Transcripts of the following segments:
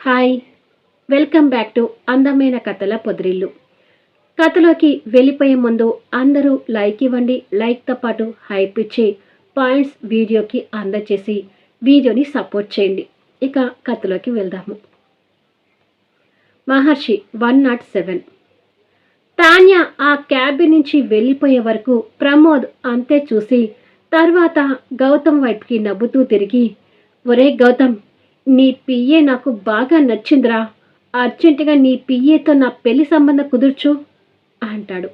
Hi. Welcome back to అందమైన కథల పొదిరిల్లు. కథలోకి వెళ్ళిపోయే ముందు అందరూ లైక్ ఇవ్వండి లైక్తో పాటు హైప్ ఇచ్చి పాయింట్స్ వీడియోకి అందచేసి వీడియోని సపోర్ట్ చేయండి. ఇక కథలోకి వెళ్దాము. Maharshi one nought seven. Tanya ఆ క్యాబిన్ నుంచి వెళ్ళిపోయే వరకు ప్రమోద్ అంతే చూసి తర్వాత గౌతమ్ వైపుకి నవ్వుతూ తిరిగి ఒరే గౌతమ్ నీ పిఏ నాకు బాగా నచ్చిందిరా. అర్జెంటుగా నీ పిఏతో నా పెళ్ళి సంబంధం కుదుర్చు అంటాడు.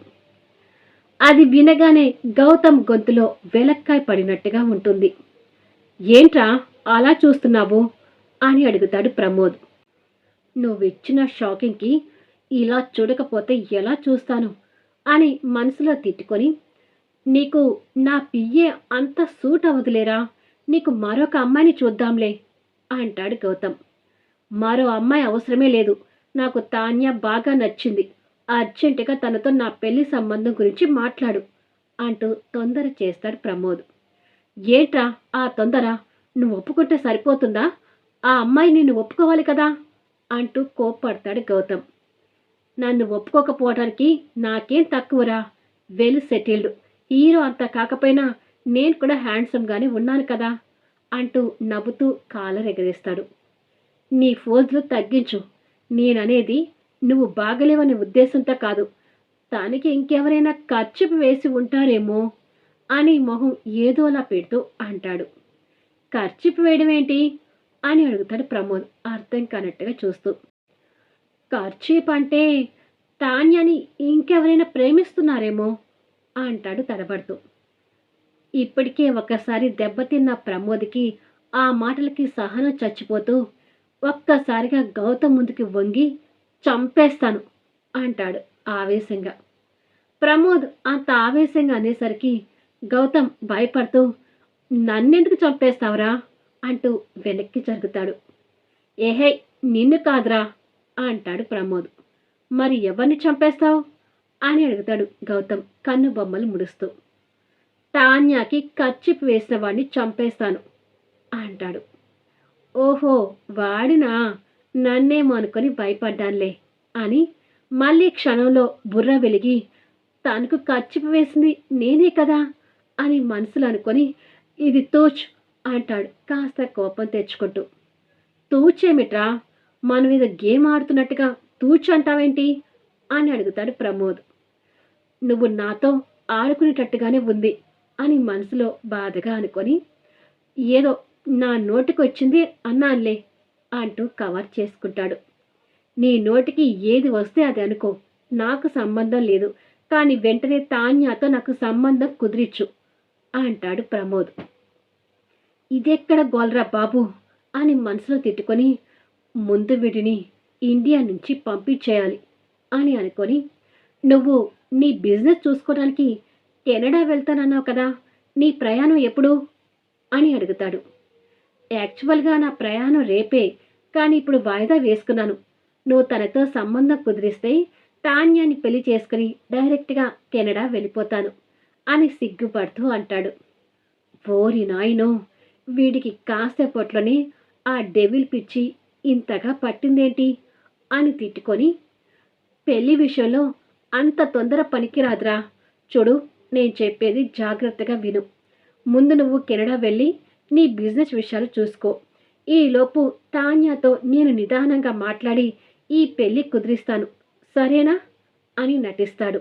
అది వినగానే గౌతమ్ గొంతులో వెలక్కాయ పడినట్టుగా ఉంటుంది. ఏంట్రా అలా చూస్తున్నావు? అని అడుగుతాడు ప్రమోద్. నువ్విచ్చిన షాకింగ్కి ఇలా చూడకపోతే ఎలా చూస్తాను? అని మనసులో తిట్టుకొని నీకు నా పియ్యే అంత సూట్ అవ్వదులేరా నీకు మరొక అమ్మాయిని చూద్దాంలే. అంటాడు గౌతమ్. మరో అమ్మాయి అవసరమే లేదు. నాకు తాన్య బాగా నచ్చింది. అర్జెంటుగా తనతో నా పెళ్ళి సంబంధం గురించి మాట్లాడు అంటూ తొందర చేస్తాడు ప్రమోద్. ఏట్రా ఆ తొందర? నువ్వు ఒప్పుకుంటే సరిపోతుందా? ఆ అమ్మాయి నిన్ను ఒప్పుకోవాలి కదా? అంటూ కోప్పడతాడు గౌతమ్. నన్ను ఒప్పుకోకపోవడానికి నాకేం తక్కువరా? Well settled. హీరో అంత కాకపోయినా నేను కూడా హ్యాండ్సమ్గానే ఉన్నాను కదా. అంటూ నవ్వుతూ కాలర్ ఎగరేస్తాడు నీ ఫోజులు తగ్గించు. నేననేది నువ్వు బాగలేవనే ఉద్దేశంతో కాదు. తనకి ఇంకెవరైనా ఖర్చు వేసి ఉంటారేమో అని మొహం ఏదోలా పెడుతూ అంటాడు. ఖర్చు వేయడం ఏంటి అని అడుగుతాడు ప్రమోద్ అర్థం కానట్టుగా చూస్తూ. ఖర్చీప్ అంటే తాన్యాని ఇంకెవరైనా ప్రేమిస్తున్నారేమో అంటాడు తడబడుతూ. ఇప్పటికే ఒకసారి దెబ్బతిన్న ప్రమోద్కి ఆ మాటలకి సహనం చచ్చిపోతూ ఒక్కసారిగా గౌతమ్ ముందుకి వంగి చంపేస్తాను అంటాడు ఆవేశంగా. ప్రమోద్ అంత ఆవేశంగా అనేసరికి గౌతమ్ భయపడుతూ నన్నెందుకు చంపేస్తావురా? అంటూ వెనక్కి జరుగుతాడు. ఏహే నిన్ను కాదురా అంటాడు ప్రమోద్. మరి ఎవరిని చంపేస్తావు? అని అడుగుతాడు గౌతమ్ కన్ను బొమ్మలు ముడుస్తూ. తాన్యాకి ఖర్చిపు వేసిన వాడిని చంపేస్తాను అంటాడు. ఓహో వాడినా? నన్నేమో అనుకొని భయపడ్డానులే అని మళ్ళీ క్షణంలో బుర్ర వెలిగి తనకు ఖర్చిపు వేసింది నేనే కదా అని మనసులో అనుకొని ఇది తూచ్ అంటాడు కాస్త కోపం తెచ్చుకుంటూ. తూచేమిట్రా? మన మీద గేమ్ ఆడుతున్నట్టుగా తూచ్ అంటావేంటి? అని అడుగుతాడు ప్రమోద్. నువ్వు నాతో ఆడుకునేటట్టుగానే ఉంది. అని మనసులో బాధగా అనుకొని ఏదో నా నోటికి వచ్చింది అన్నానులే అంటూ కవర్ చేసుకుంటాడు. నీ నోటికి ఏది వస్తే అది అనుకో నాకు సంబంధం లేదు కానీ వెంటనే తాన్యాతో నాకు సంబంధం కుదిరిచ్చు అంటాడు ప్రమోద్. ఇదెక్కడ గోల్రా బాబు అని మనసులో తిట్టుకొని ముందు వీడిని ఇండియా నుంచి పంపించేయాలి అని అనుకొని నువ్వు నీ బిజినెస్ చూసుకోవడానికి కెనడా వెళ్తానన్నావు కదా నీ ప్రయాణం ఎప్పుడు? అని అడుగుతాడు. యాక్చువల్గా నా ప్రయాణం రేపే కానీ ఇప్పుడు వాయిదా వేసుకున్నాను. నువ్వు తనతో సంబంధం కుదిరిస్తే తాన్యాన్ని పెళ్ళి చేసుకుని డైరెక్ట్గా కెనడా వెళ్ళిపోతాను అని సిగ్గుపడుతూ అంటాడు. ఓరి నాయనో వీడికి కాసేపట్లోనే ఆ డెవిల్ పిచ్చి ఇంతగా పట్టిందేంటి? అని తిట్టుకొని పెళ్ళి విషయంలో అంత తొందర పనికిరాదురా చూడు. నేను చెప్పేది జాగ్రత్తగా విను. ముందు నువ్వు కెనడా వెళ్ళి నీ బిజినెస్ విషయాలు చూసుకో. ఈలోపు తాన్యాతో నేను నిదానంగా మాట్లాడి ఈ పెళ్ళి కుదిరిస్తాను. సరేనా? అని నటిస్తాడు.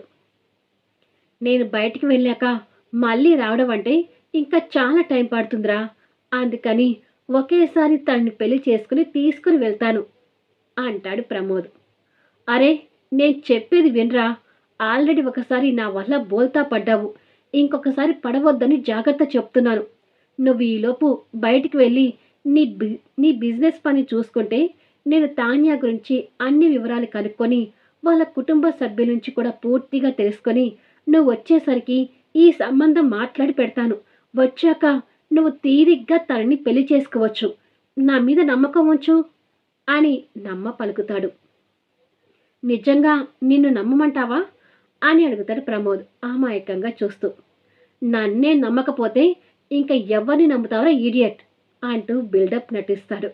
నేను బయటికి వెళ్ళాక మళ్ళీ రావడం అంటే ఇంకా చాలా టైం పడుతుందిరా. అందుకని ఒకేసారి తనని పెళ్ళి చేసుకుని తీసుకుని వెళ్తాను అంటాడు ప్రమోద్. అరే నేను చెప్పేది వినరా? ఆల్రెడీ ఒకసారి నా వల్ల బోల్తా పడ్డావు. ఇంకొకసారి పడవద్దని జాగ్రత్త చెప్తున్నాను. నువ్వు ఈలోపు బయటికి వెళ్ళి నీ బి నీ బిజినెస్ పని చూసుకుంటే నేను తాన్యా గురించి అన్ని వివరాలు కనుక్కొని వాళ్ళ కుటుంబ సభ్యుల నుంచి కూడా పూర్తిగా తెలుసుకొని నువ్వు వచ్చేసరికి ఈ సంబంధం మాట్లాడి పెడతాను. వచ్చాక నువ్వు తీరిగ్గా తనని పెళ్ళి చేసుకోవచ్చు. నా మీద నమ్మకం ఉంచు అని నమ్మ పలుకుతాడు. నిజంగా నిన్ను నమ్మమంటావా? అని అడుగుతాడు ప్రమోద్ అమాయకంగా చూస్తూ. నన్నే నమ్మకపోతే ఇంకా ఎవరిని నమ్ముతావరా ఈడియట్ అంటూ బిల్డప్ నటిస్తాడు.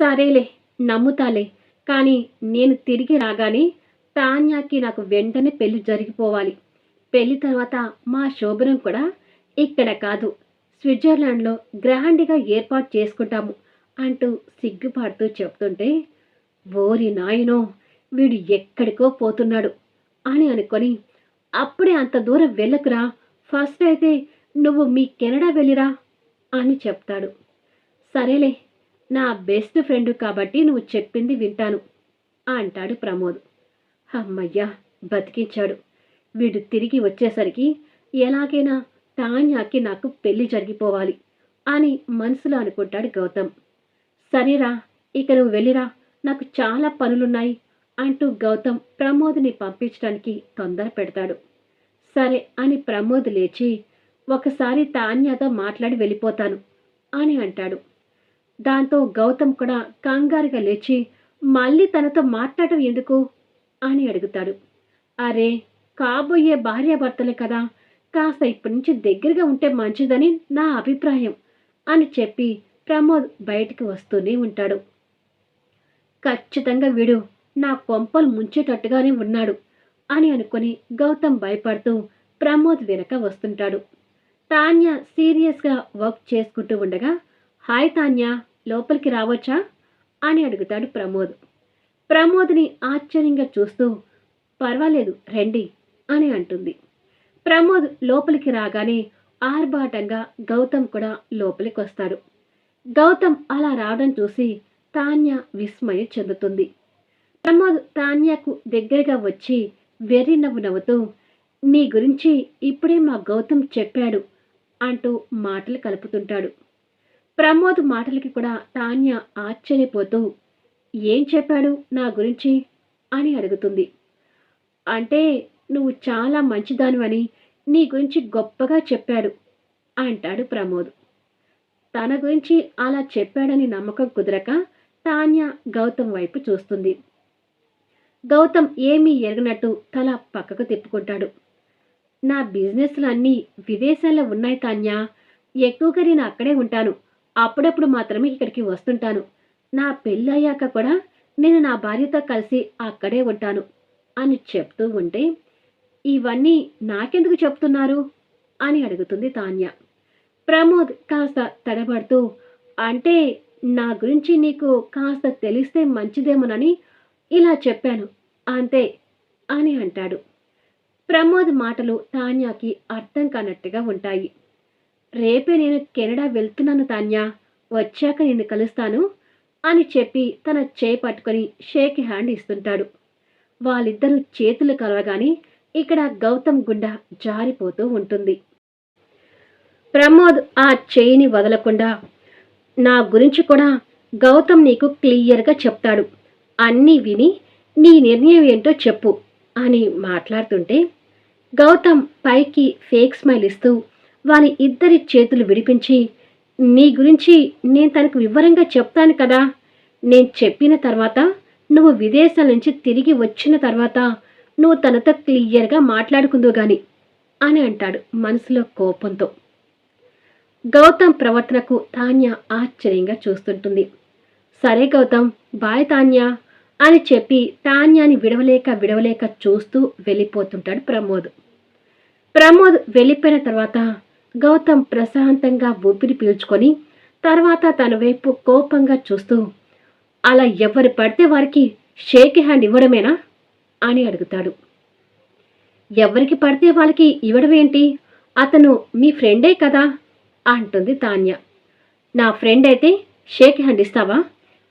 సరేలే నమ్ముతాలే కానీ నేను తిరిగి రాగానే తాన్యాకి నాకు వెంటనే పెళ్ళి జరిగిపోవాలి. పెళ్ళి తర్వాత మా శోభనం కూడా ఇక్కడ కాదు. స్విట్జర్లాండ్లో గ్రాండ్గా ఏర్పాటు చేసుకుంటాము అంటూ సిగ్గుపడుతూ చెప్తుంటే ఓరి నాయనో వీడు ఎక్కడికో పోతున్నాడు. అని అనుకొని అప్పుడే అంత దూరం వెళ్ళకురా. ఫస్ట్ అయితే నువ్వు మీ కెనడా వెళ్ళిరా అని చెప్తాడు. సరేలే నా బెస్ట్ ఫ్రెండ్ కాబట్టి నువ్వు చెప్పింది వింటాను అంటాడు ప్రమోద్. అమ్మయ్యా బతికించాడు. వీడు తిరిగి వచ్చేసరికి ఎలాగైనా తాన్యాకి నాకు పెళ్ళి జరిగిపోవాలి అని మనసులో అనుకుంటాడు గౌతమ్. సరేరా ఇక నువ్వు వెళ్ళిరా. నాకు చాలా పనులున్నాయి. అంటూ గౌతమ్ ప్రమోద్ని పంపించడానికి తొందర పెడతాడు. సరే అని ప్రమోద్ లేచి ఒకసారి తాన్యాతో మాట్లాడి వెళ్ళిపోతాను అని అంటాడు. దాంతో గౌతమ్ కూడా కంగారుగా లేచి మళ్ళీ తనతో మాట్లాడటం ఎందుకు? అని అడుగుతాడు. అరే కాబోయే భార్యాభర్తలే కదా కాస్త ఇప్పటి నుంచి దగ్గరగా ఉంటే మంచిదని నా అభిప్రాయం అని చెప్పి ప్రమోద్ బయటికి వస్తూనే ఉంటాడు. ఖచ్చితంగా వీడు నా కొంపలు ముంచేటట్టుగానే ఉన్నాడు అని అనుకుని గౌతమ్ భయపడుతూ ప్రమోద్ వెనక వస్తుంటాడు. తాన్య సీరియస్గా వర్క్ చేసుకుంటూ ఉండగా హాయ్ తాన్య లోపలికి రావచ్చా? అని అడుగుతాడు ప్రమోద్. ప్రమోద్ని ఆశ్చర్యంగా చూస్తూ పర్వాలేదు రండి అని అంటుంది. ప్రమోద్ లోపలికి రాగానే ఆర్భాటంగా గౌతమ్ కూడా లోపలికి వస్తాడు గౌతమ్ అలా రావడం చూసి తాన్య విస్మయం చెందుతుంది. ప్రమోద్ తాన్యకు దగ్గరగా వచ్చి వెర్రి నవ్వు నవ్వుతూ నీ గురించి ఇప్పుడే మా గౌతమ్ చెప్పాడు అంటూ మాటలు కలుపుతుంటాడు. ప్రమోద్ మాటలకి కూడా తాన్య ఆశ్చర్యపోతూ ఏం చెప్పాడు నా గురించి? అని అడుగుతుంది. అంటే నువ్వు చాలా మంచిదానివని నీ గురించి గొప్పగా చెప్పాడు అంటాడు ప్రమోద్. తన గురించి అలా చెప్పాడని నమ్మకం కుదరక తాన్య గౌతమ్ వైపు చూస్తుంది. గౌతమ్ ఏమీ ఎరగనట్టు తల పక్కకు తిప్పుకుంటాడు. నా బిజినెస్లు అన్నీ విదేశాల్లో ఉన్నాయి తాన్యా. ఎక్కువగా నేను అక్కడే ఉంటాను. అప్పుడప్పుడు మాత్రమే ఇక్కడికి వస్తుంటాను. నా పెళ్ళయ్యాక కూడా నేను నా భార్యతో కలిసి అక్కడే ఉంటాను అని చెప్తూ ఉంటే ఇవన్నీ నాకెందుకు చెప్తున్నారు? అని అడుగుతుంది తాన్య. ప్రమోద్ కాస్త తడబడుతూ అంటే నా గురించి నీకు కాస్త తెలిస్తే మంచిదేమోనని ఇలా చెప్పాను అంతే అని అంటాడు. ప్రమోద్ మాటలు తాన్యాకి అర్థం కానట్టుగా ఉంటాయి. రేపే నేను కెనడా వెళ్తున్నాను తాన్యా వచ్చాక నిన్ను కలుస్తాను అని చెప్పి తన చేయి పట్టుకొని షేక్ హ్యాండ్ ఇస్తుంటాడు. వాళ్ళిద్దరూ చేతులు కలవగానే ఇక్కడ గౌతమ్ గుండె జారిపోతూ ఉంటుంది. ప్రమోద్ ఆ చేయిని వదలకుండా నా గురించి కూడా గౌతమ్ నీకు క్లియర్గా చెప్తాడు. అన్నీ విని నీ నిర్ణయం ఏంటో చెప్పు అని మాట్లాడుతుంటే గౌతమ్ పైకి ఫేక్ స్మైల్ ఇస్తూ వారి ఇద్దరి చేతులు విడిపించి నీ గురించి నేను తనకు వివరంగా చెప్తాను కదా. నేను చెప్పిన తర్వాత నువ్వు విదేశాల నుంచి తిరిగి వచ్చిన తర్వాత నువ్వు తనతో క్లియర్గా మాట్లాడుకుందో గాని అని అంటాడు మనసులో కోపంతో. గౌతమ్ ప్రవర్తనకు తాన్య ఆశ్చర్యంగా చూస్తుంటుంది. సరే గౌతమ్ బాయ్ తాన్య. అని చెప్పి తాన్యాని విడవలేక విడవలేక చూస్తూ వెళ్ళిపోతుంటాడు ప్రమోద్. ప్రమోద్ వెళ్ళిపోయిన తర్వాత గౌతమ్ ప్రశాంతంగా ఊపిరి పీల్చుకొని తర్వాత తన వైపు కోపంగా చూస్తూ అలా ఎవరు పడితే వారికి షేక్ హ్యాండ్ ఇవ్వడమేనా? అని అడుగుతాడు. ఎవరికి పడితే వాళ్ళకి ఇవ్వడం ఏంటి? అతను మీ ఫ్రెండే కదా? అంటుంది తాన్య. నా ఫ్రెండ్ అయితే షేక్ హ్యాండ్ ఇస్తావా?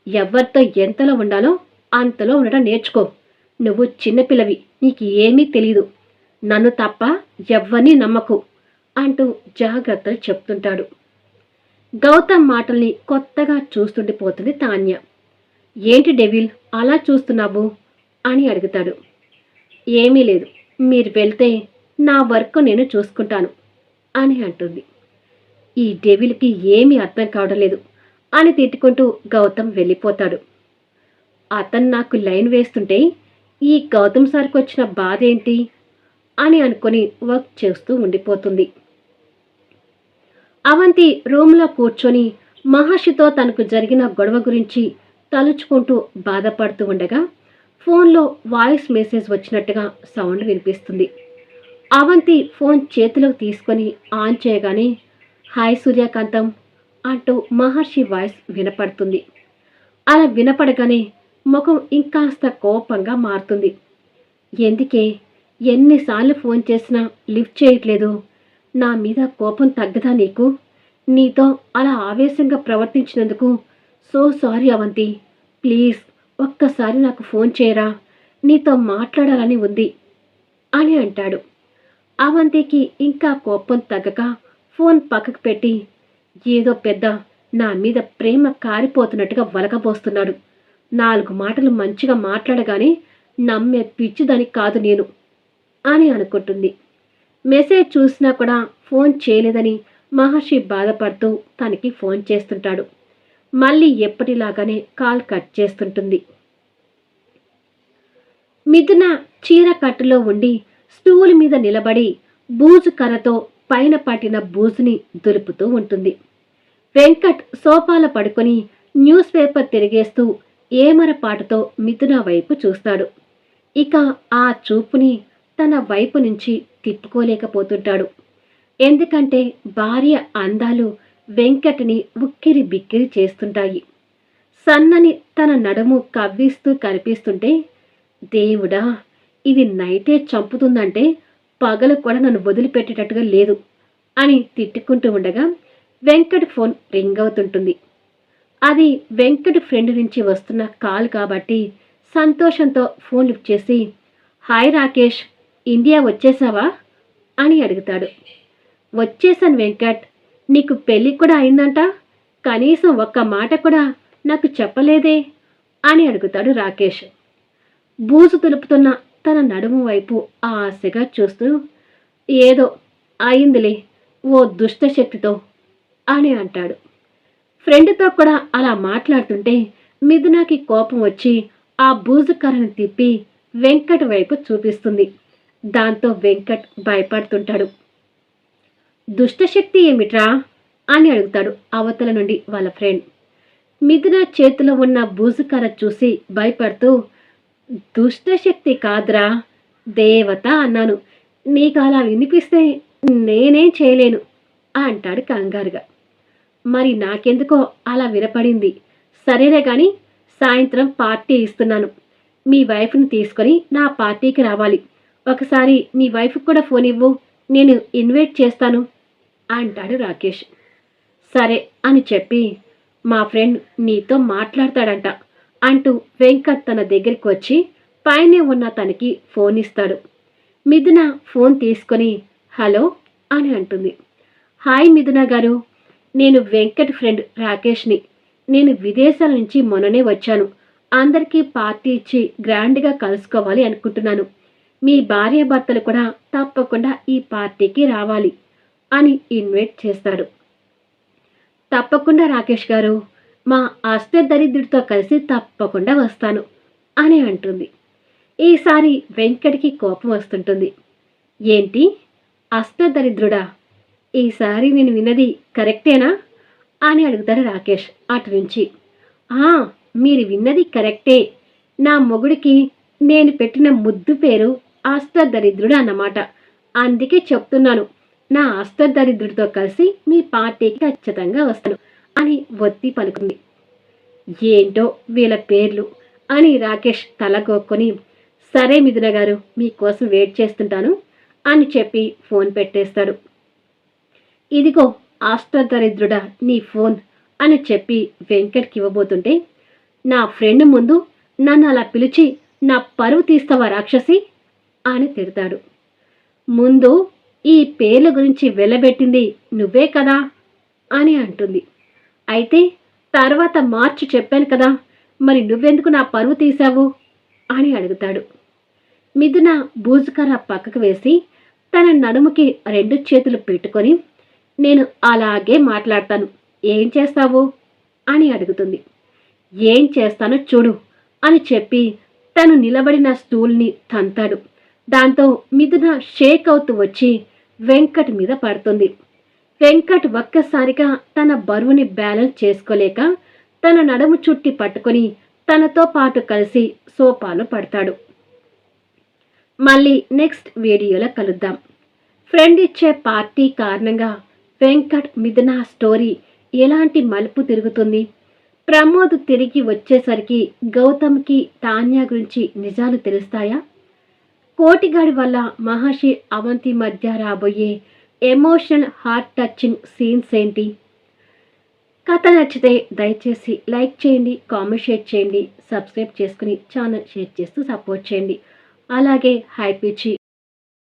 ఎవరితో ఎంతలో ఉండాలో అంతలో ఉండటం నేర్చుకో. నువ్వు చిన్నపిల్లవి నీకు ఏమీ తెలీదు. నన్ను తప్ప ఎవ్వరినీ నమ్మకు అంటూ జాగ్రత్తలు చెప్తుంటాడు. గౌతమ్ మాటల్ని కొత్తగా చూస్తుండిపోతుంది తాన్య. ఏంటి డెవిల్ అలా చూస్తున్నావు? అని అడుగుతాడు. ఏమీ లేదు మీరు వెళ్తే నా వర్క్ నేను చూసుకుంటాను అని అంటుంది. ఈ డెవిల్కి ఏమీ అర్థం కావడం లేదు అని తిట్టుకుంటూ గౌతమ్ వెళ్ళిపోతాడు. అతను నాకు లైన్ వేస్తుంటే ఈ గౌతమ్ సార్కి వచ్చిన బాధ ఏంటి? అని అనుకొని వర్క్ చేస్తూ ఉండిపోతుంది. అవంతి రూమ్లో కూర్చొని మహర్షితో తనకు జరిగిన గొడవ గురించి తలుచుకుంటూ బాధపడుతూ ఉండగా ఫోన్లో వాయిస్ మెసేజ్ వచ్చినట్టుగా సౌండ్ వినిపిస్తుంది. అవంతి ఫోన్ చేతిలోకి తీసుకొని ఆన్ చేయగానే హాయ్ సూర్యకాంతం అంటూ మహర్షి వాయిస్ వినపడుతుంది. అలా వినపడగానే ముఖం ఇంకాస్త కోపంగా మారుతుంది. ఎందుకే? ఎన్నిసార్లు ఫోన్ చేసినా లిఫ్ట్ చేయట్లేదు. నా మీద కోపం తగ్గదా నీకు? నీతో అలా ఆవేశంగా ప్రవర్తించినందుకు సో సారీ అవంతి. ప్లీజ్ ఒక్కసారి నాకు ఫోన్ చేయరా? నీతో మాట్లాడాలని ఉంది అని అంటాడు. అవంతికి ఇంకా కోపం తగ్గక ఫోన్ పక్కకు పెట్టి ఏదో పెద్ద నా మీద ప్రేమ కారిపోతున్నట్టుగా వలకబోస్తున్నాడు నాలుగు మాటలు మంచిగా మాట్లాడగానే నమ్మే పిచ్చిదని కాదు నేను అని అనుకుంటుంది. మెసేజ్ చూసినా కూడా ఫోన్ చేయలేదని మహర్షి బాధపడుతూ తనకి ఫోన్ చేస్తుంటాడు. మళ్ళీ ఎప్పటిలాగానే కాల్ కట్ చేస్తుంటుంది. మిథున చీర కట్టులో ఉండి స్టూల్ మీద నిలబడి బూజు కర్రతో పైన పట్టిన బూజుని దులుపుతూ ఉంటుంది. వెంకట్ సోఫాలో పడుకొని న్యూస్ పేపర్ తిరిగేస్తూ ఏమరపాటుతో మిథున వైపు చూస్తాడు. ఇక ఆ చూపుని తన వైపు నుంచి తిప్పుకోలేకపోతుంటాడు. ఎందుకంటే భార్య అందాలు వెంకటని ఉక్కిరి బిక్కిరి చేస్తుంటాయి. సన్నని తన నడుము కవ్విస్తూ కనిపిస్తుంటే దేవుడా ఇది నైటే చంపుతుందంటే పగలు కూడా నన్ను వదిలిపెట్టేటట్టుగా లేదు అని తిట్టుకుంటూ ఉండగా వెంకట్ ఫోన్ రింగ్ అవుతుంటుంది. అది వెంకట్ ఫ్రెండ్ నుంచి వస్తున్న కాల్ కాబట్టి సంతోషంతో ఫోన్ లిఫ్ట్ చేసి హాయ్ రాకేష్ ఇండియా వచ్చేసావా? అని అడుగుతాడు. వచ్చేసాను వెంకట్ నీకు పెళ్ళి కూడా అయిందంట? కనీసం ఒక్క మాట కూడా నాకు చెప్పలేదే? అని అడుగుతాడు రాకేష్. బూజు తులుపుతున్న తన నడుము వైపు ఆశగా చూస్తూ ఏదో అయిందిలే ఓ దుష్ట శక్తితో అని అంటాడు. ఫ్రెండ్తో కూడా అలా మాట్లాడుతుంటే మిథునాకి కోపం వచ్చి ఆ బూజు కర్రను తిప్పి వెంకట్ వైపు చూపిస్తుంది. దాంతో వెంకట్ భయపడుతుంటాడు. దుష్టశక్తి ఏమిట్రా? అని అడుగుతాడు అవతల నుండి వాళ్ళ ఫ్రెండ్. మిథున చేతిలో ఉన్న బూజుకర్ర చూసి భయపడుతూ దుష్టశక్తి కాదురా దేవత అన్నాను. నీకు అలా వినిపిస్తే నేనేం చేయలేను అంటాడు కంగారుగా. మరి నాకెందుకో అలా వినపడింది. సరేలే కానీ సాయంత్రం పార్టీ ఇస్తున్నాను. మీ వైఫ్ని తీసుకొని నా పార్టీకి రావాలి. ఒకసారి మీ వైఫ్కి కూడా ఫోన్ ఇవ్వు. నేను ఇన్వైట్ చేస్తాను అంటాడు రాకేష్. సరే అని చెప్పి మా ఫ్రెండ్ నీతో మాట్లాడతాడంట అంటూ వెంకట్ తన దగ్గరికి వచ్చి పైనే ఉన్న తనకి ఫోన్ ఇస్తాడు. మిథున ఫోన్ తీసుకొని హలో అని అంటుంది. హాయ్ మిథున గారు నేను వెంకట్ ఫ్రెండ్ రాకేష్ని. నేను విదేశాల నుంచి మొన్ననే వచ్చాను. అందరికీ పార్టీ ఇచ్చి గ్రాండ్గా కలుసుకోవాలి అనుకుంటున్నాను. మీ భార్యాభర్తలు కూడా తప్పకుండా ఈ పార్టీకి రావాలి అని ఇన్వైట్ చేస్తాడు తప్పకుండా రాకేష్ గారు మా అష్టదరిద్రుడితో కలిసి తప్పకుండా వస్తాను అని అంటుంది. ఈసారి వెంకటికి కోపం వస్తుంటుంది. ఏంటి? అష్టదరిద్రుడా ఈసారి నేను విన్నది కరెక్టేనా? అని అడుగుతాడు రాకేష్ అటు నుంచి. ఆ మీరు విన్నది కరెక్టే. నా మొగుడికి నేను పెట్టిన ముద్దు పేరు అష్టదరిద్రుడు అన్నమాట. అందుకే చెప్తున్నాను నా అష్టదరిద్రుడితో కలిసి మీ పార్టీకి ఖచ్చితంగా వస్తాను అని ఒత్తి పలుకుంది. ఏంటో వీళ్ళ పేర్లు అని రాకేష్ తలగొక్కొని సరే మిథున గారు మీకోసం వెయిట్ చేస్తుంటాను అని చెప్పి ఫోన్ పెట్టేస్తాడు. ఇదిగో అష్టదరిద్రుడా నీ ఫోన్ అని చెప్పి వెంకట్కి ఇవ్వబోతుంటే నా ఫ్రెండ్ ముందు నన్ను అలా పిలిచి నా పరువు తీస్తావా రాక్షసి అని తిడతాడు. ముందు ఈ పేర్ల గురించి వెళ్ళబెట్టింది నువ్వే కదా అని అంటుంది. అయితే తర్వాత మార్చి చెప్పాను కదా మరి నువ్వెందుకు నా పరువు తీశావు అని అడుగుతాడు. మిథున బూజుకర్ర పక్కకు వేసి తన నడుముకి రెండు చేతులు పెట్టుకొని నేను అలాగే మాట్లాడతాను. ఏం చేస్తావు? అని అడుగుతుంది. ఏం చేస్తానో చూడు అని చెప్పి తను నిలబడిన స్టూల్ని తంతాడు. దాంతో మిథున షేక్ అవుతూ వచ్చి వెంకట్ మీద పడుతుంది. వెంకట్ ఒక్కసారిగా తన బరువుని బ్యాలెన్స్ చేసుకోలేక తన నడుము చుట్టి పట్టుకొని తనతో పాటు కలిసి సోఫాలో పడతాడు. మళ్ళీ నెక్స్ట్ వీడియోలో కలుద్దాం. ఫ్రెండ్ ఇచ్చే పార్టీ కారణంగా వెంకట్ మిథున స్టోరీ ఎలాంటి మలుపు తిరుగుతుంది? ప్రమోద్ తిరిగి వచ్చేసరికి గౌతమ్కి తాన్యా గురించి నిజాలు తెలుస్తాయా? కోటిగాడి వల్ల మహర్షి అవంతి మధ్య రాబోయే ఎమోషనల్ హార్ట్ టచింగ్ సీన్స్ ఏంటి? కథ నచ్చితే దయచేసి లైక్ చేయండి కామెంట్ షేర్ చేయండి సబ్స్క్రైబ్ చేసుకుని ఛానల్ షేర్ చేస్తూ సపోర్ట్ చేయండి. అలాగే హైప్